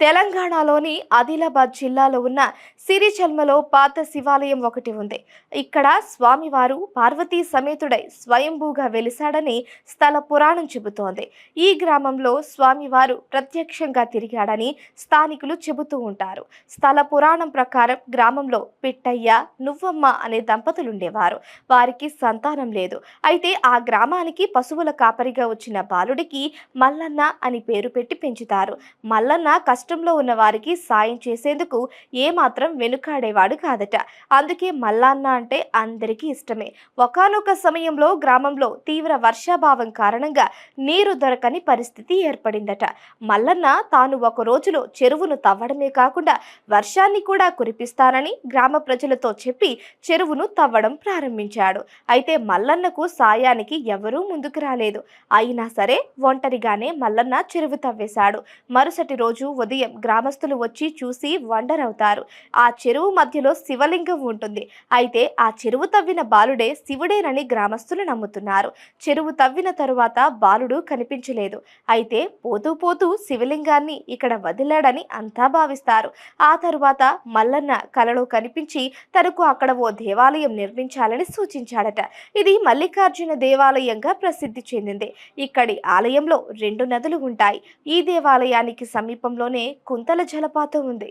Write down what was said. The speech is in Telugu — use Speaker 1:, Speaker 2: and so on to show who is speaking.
Speaker 1: తెలంగాణలోని ఆదిలాబాద్ జిల్లాలో ఉన్న సిరిచల్మలో పాత శివాలయం ఒకటి ఉంది. ఇక్కడ స్వామివారు పార్వతీ సమేతుడై స్వయంభూగా వెలిశాడని స్థల పురాణం చెబుతోంది. ఈ గ్రామంలో స్వామివారు ప్రత్యక్షంగా తిరిగాడని స్థానికులు చెబుతూ ఉంటారు. స్థల పురాణం ప్రకారం గ్రామంలో పిట్టయ్య నువ్వమ్మ అనే దంపతులుండేవారు. వారికి సంతానం లేదు. అయితే ఆ గ్రామానికి పశువుల కాపరిగా వచ్చిన బాలుడికి మల్లన్న అని పేరు పెట్టి పెంచుతారు. మల్లన్న కష్ట కష్టంలో ఉన్న వారికి సాయం చేసేందుకు ఏమాత్రం వెనుకాడేవాడు కాదట. అందుకే మల్లన్న అంటే అందరికీ ఇష్టమే. ఒకానొక సమయంలో గ్రామంలో తీవ్ర వర్షాభావం కారణంగా నీరు దొరకని పరిస్థితి ఏర్పడిందట. మల్లన్న తాను ఒక రోజులో చెరువును తవ్వడమే కాకుండా వర్షాన్ని కూడా కురిపిస్తానని గ్రామ ప్రజలతో చెప్పి చెరువును తవ్వడం ప్రారంభించాడు. అయితే మల్లన్నకు సాయానికి ఎవరూ ముందుకు రాలేదు. అయినా సరే ఒంటరిగానే మల్లన్న చెరువు తవ్వేశాడు. మరుసటి రోజు ఉదయం గ్రామస్తులు వచ్చి చూసి వండర్ అవుతారు ఆ చెరువు మధ్యలో శివలింగం ఉంటుంది. అయితే ఆ చెరువు తవ్విన బాలుడే శివుడేనని గ్రామస్తులు నమ్ముతున్నారు. చెరువు తవ్విన తరువాత బాలుడు కనిపించలేదు. అయితే పోతూ పోతూ శివలింగాన్ని ఇక్కడ వదిలాడని అంతా భావిస్తారు. ఆ తరువాత మల్లన్న కలలో కనిపించి తనకు అక్కడ ఓ దేవాలయం నిర్మించాలని సూచించాడట. ఇది మల్లికార్జున దేవాలయంగా ప్రసిద్ధి చెందింది. ఇక్కడి ఆలయంలో రెండు నదులు ఉంటాయి. ఈ దేవాలయానికి సమీపంలోనే కుంతల జలపాతం ఉంది.